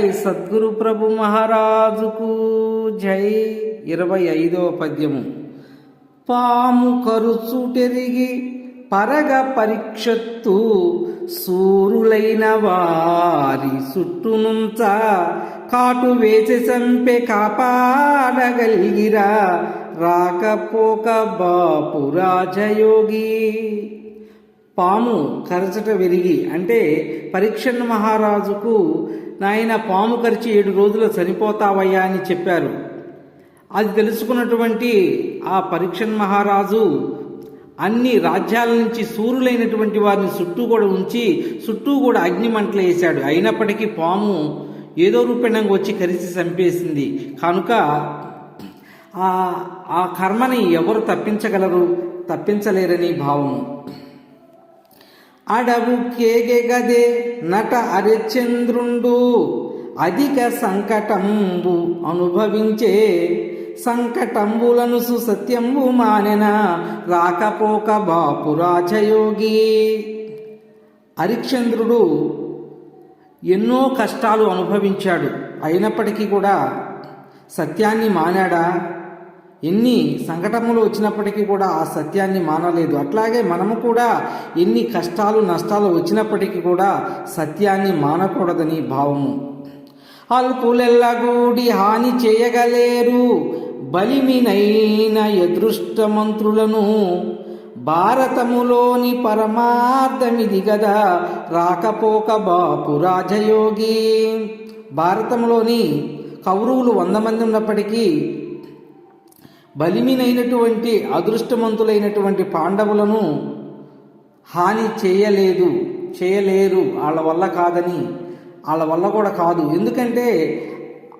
సద్గురు ప్రభు మహారాజుకు. జై. ఇరవై ఐదవ పద్యము. పాము కరుచుటెరిగి పరగ పరీక్షత్తు సూరులైన వారి చుట్టునుంచ కాటు వేచి చంపే కాపాడగలిగిరా రాకపోక బాపు రాజయోగి. పాము కరచట విరిగి అంటే పరీక్షణ మహారాజుకు నాయన పాము కరిచి ఏడు రోజులు చనిపోతావయ్యా అని చెప్పారు. అది తెలుసుకున్నటువంటి ఆ పరీక్షణ్ మహారాజు అన్ని రాజ్యాల నుంచి సూర్యులైనటువంటి వారిని చుట్టూ కూడా ఉంచి చుట్టూ కూడా అగ్ని మంటలు వేశాడు. అయినప్పటికీ పాము ఏదో రూపంగా వచ్చి కరిచి చంపేసింది. కనుక ఆ ఆ కర్మని ఎవరు తప్పించగలరు? తప్పించలేరని భావము. అడవు కేగెగదే నట అరిచంద్రుండు అధిక సంకటంబు అనుభవించే సంకటంబులను సుసత్యంబు మానెన రాకపోక బాపు రాజయోగి హరిశ్చంద్రుడు ఎన్నో కష్టాలు అనుభవించాడు. అయినప్పటికీ కూడా సత్యాన్ని మానాడా? ఎన్ని సంఘటనలు వచ్చినప్పటికీ కూడా ఆ సత్యాన్ని మానలేదు. అట్లాగే మనము కూడా ఎన్ని కష్టాలు నష్టాలు వచ్చినప్పటికీ కూడా సత్యాన్ని మానకూడదని భావము. అల్పులెల్లగూడి హాని చేయగలేరు. బలిమినైన యదృష్ట మంత్రులను భారతములోని పరమార్థమిది గదా. రాకపోక బాపు రాజయోగి. భారతంలోని కౌరవులు వంద మంది ఉన్నప్పటికీ బలిమినైనటువంటి అదృష్టవంతులైనటువంటి పాండవులను హాని చేయలేదు చేయలేరు. వాళ్ళ వల్ల కాదని వాళ్ళ వల్ల కూడా కాదు. ఎందుకంటే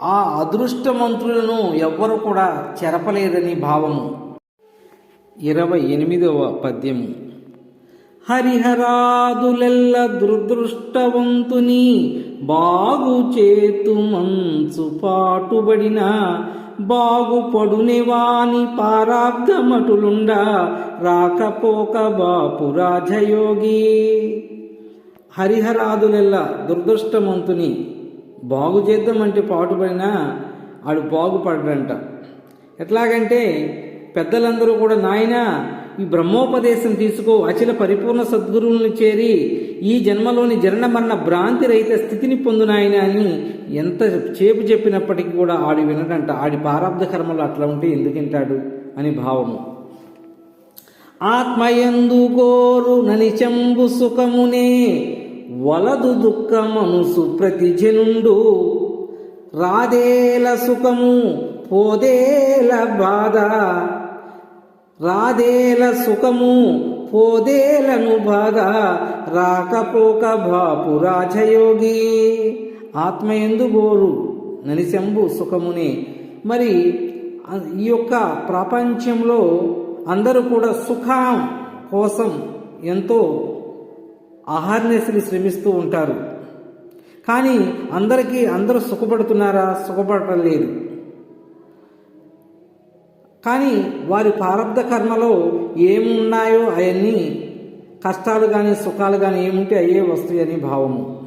ఆ అదృష్టమంతులను ఎవ్వరు కూడా చెరపలేరని భావము. ఇరవై ఎనిమిదవ పద్యము. హరిహరాదులెల్ల దురదృష్టవంతుని బాగు చేతు మంచు పాటుబడిన బాగుపడునివాని పారాబ్ధమటులుండ రాకపోక బాపు రాజయోగి. హరిహరాదులెల్ల దుర్దృష్టమంతుని బాగు చేద్దామంటే పాటుపడినా ఆడు బాగుపడ్డంట. ఎట్లాగంటే పెద్దలందరూ కూడా నాయన ఈ బ్రహ్మోపదేశం తీసుకో అచల పరిపూర్ణ సద్గురువుని చేరి ఈ జన్మలోని జరణ మరణ భ్రాంతి రహిత స్థితిని పొందునాయన అని ఎంత చేపు చెప్పినప్పటికీ కూడా ఆడి వినడంట. ఆడి పారాబ్ధ కర్మలు అట్లా ఉంటే ఎందుకింటాడు? అని భావము. ఆత్మయందు గోరు ననిచంబు సుఖమునే వలదు దుఃఖమనుసు ప్రతిజనుండు. రాదేల సుఖము పోదేల బాధ. రాదేల సుఖము పోదేలను బాగా రాకపోక బాపు రాజయోగి ఆత్మయందు బోరు ననిశంబు సుఖమునే. మరి ఈ యొక్క ప్రపంచంలో అందరూ కూడా సుఖం కోసం ఎంతో ఆహార్నేసులు శ్రమిస్తూ ఉంటారు. కానీ అందరికీ అందరూ సుఖపడుతున్నారా? సుఖపడటం లేదు. కానీ వారి ప్రారంధ కర్మలో ఏమున్నాయో అవన్నీ కష్టాలు కానీ సుఖాలు కానీ ఏముంటే అయ్యే వస్తాయి అని భావము.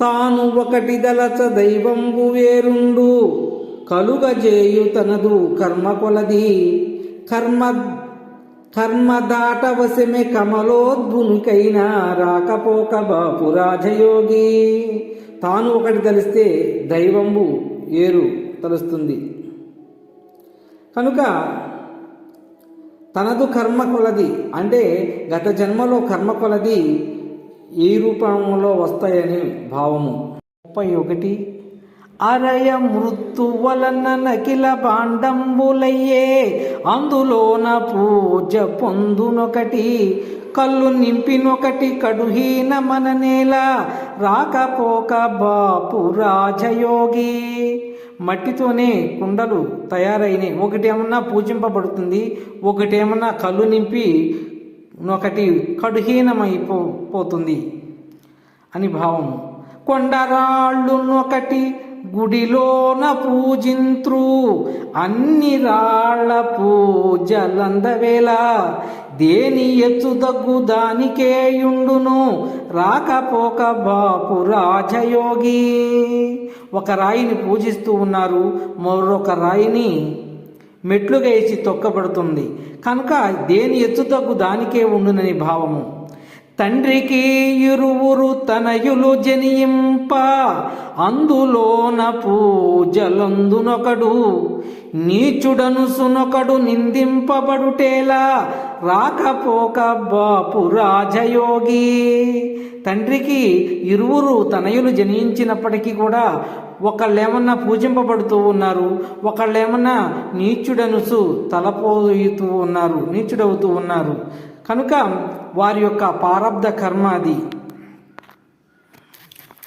తాను ఒకటి దలచ దైవంబు వేరుండు కలుగజేయు తనదు కర్మ కొలది. కర్మ కర్మ దాటవశమే కమలోద్భునికైన రాకపోక బాపు రాజయోగి. తాను ఒకటి తలిస్తే దైవంబు ఏరు తలుస్తుంది. కనుక తనదు కర్మ కొలది. అంటే గత జన్మలో కర్మ కొలది ఈ రూపంలో వస్తాయని భావము. ముప్పై ఒకటి. అరయ మృత్తువలన నకిల పాండంబులయ్యే అందులోన పూజ పొందునొకటి కళ్ళు నింపినొకటి కడుహీన మన నేల రాకపోక బాపు రాజయోగి. మట్టితోనే కుండలు తయారైనవి ఒకటేమన్నా పూజింపబడుతుంది ఒకటేమన్నా కళ్ళు నింపి ఒకటి కడుహీనమైపో పోతుంది అని భావం. కొండరాళ్ళునొకటి గుడిలోన పూజింత్రు అన్ని రాళ్ళ పూజలందవేళ దేని ఎత్తు దగ్గు దానికేయుండును? రాకపోక బాపు రాజయోగి. ఒక రాయిని పూజిస్తూ ఉన్నారు మరొక రాయిని మెట్లుగా వేసి తొక్కబడుతుంది. కనుక దేని ఎత్తు తగ్గు దానికే ఉండునని భావము. తండ్రికి ఇరువురు తనయులు జనియింప అందులోన పూజలందునొకడు. నీచుడను సునొకడు నిందింపబడుటేలా రాకపోక బాపు రాజయోగి. తండ్రికి ఇరువురు తనయులు జనించినప్పటికీ కూడా ఒకళ్ళేమన్నా పూజింపబడుతూ ఉన్నారు ఒకళ్ళేమన్నా నీచుడనుసు తలపోయుతూ ఉన్నారు నీచుడవుతూ ఉన్నారు. కనుక వారి యొక్క పారబ్ధ కర్మ అది.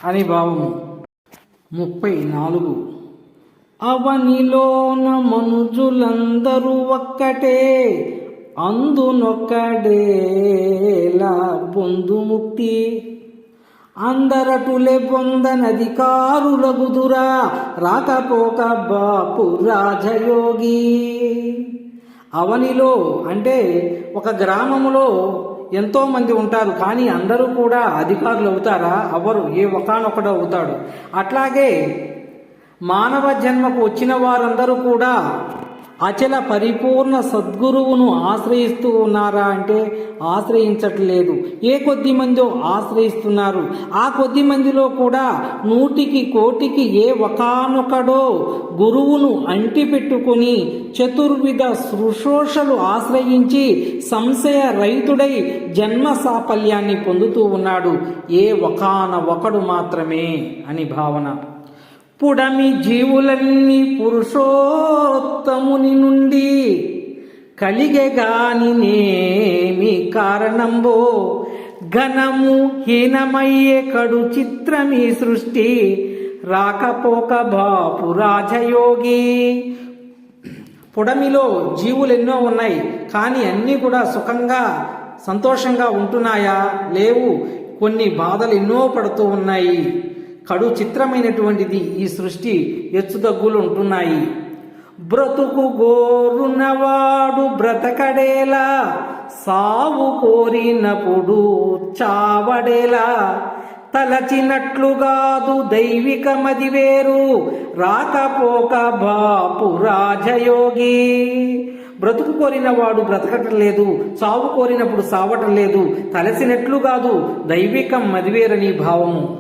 అని భావము. ముప్పై నాలుగు. అవనిలోన మనుజులందరూ ఒక్కటే అందునొక్కడేలా పొందుముక్తి అందరటులే పొందనధికారులగుదురా రాకపోక బాపు రాజయోగి. అవనిలో అంటే ఒక గ్రామంలో ఎంతో మంది ఉంటారు కానీ అందరూ కూడా అధికారులు అవుతారా అవరు ఏ ఒకనొకడు అవుతాడు అట్లాగే మానవ జన్మకు వచ్చిన వారందరూ కూడా అచల పరిపూర్ణ సద్గురువును ఆశ్రయిస్తూ ఉన్నారా అంటే ఆశ్రయించట్లేదు. ఏ కొద్ది మందో ఆశ్రయిస్తున్నారు. ఆ కొద్ది మందిలో కూడా నూటికి కోటికి ఏ ఒకానొకడో గురువును అంటిపెట్టుకుని చతుర్విధ శుశ్రూషలు ఆశ్రయించి సంశయ రైతుడై జన్మ సాఫల్యాన్ని పొందుతూ ఉన్నాడు. ఏ ఒకాన ఒకడు మాత్రమే అని భావన. పుడమి జీవులన్నీ పురుషోత్తముని నుండి కలిగేగాని నేమి కారణంబో ఘనము హీనమయ్యే కడు చిత్రమీ సృష్టి రాకపోక బాపు రాజయోగి. పుడమిలో జీవులు ఎన్నో ఉన్నాయి కానీ అన్నీ కూడా సుఖంగా సంతోషంగా ఉంటున్నాయా? లేవు. కొన్ని బాధలు ఎన్నో పడుతూ ఉన్నాయి. కడు చిత్రమైనటువంటిది ఈ సృష్టి ఎచ్చుదగ్గులు ఉంటున్నాయి బ్రతుకు గోరునవాడు బ్రతకడేలా సావు కోరినప్పుడు చావడేలా. తలచినట్లుగాదు దైవికమది వేరు రాకపోక బాపు రాజయోగి. బ్రతుకు కోరిన వాడు బ్రతకటం లేదు సావు కోరినప్పుడు సావటం లేదు తలసినట్లు కాదు దైవికం మదివేరని భావము.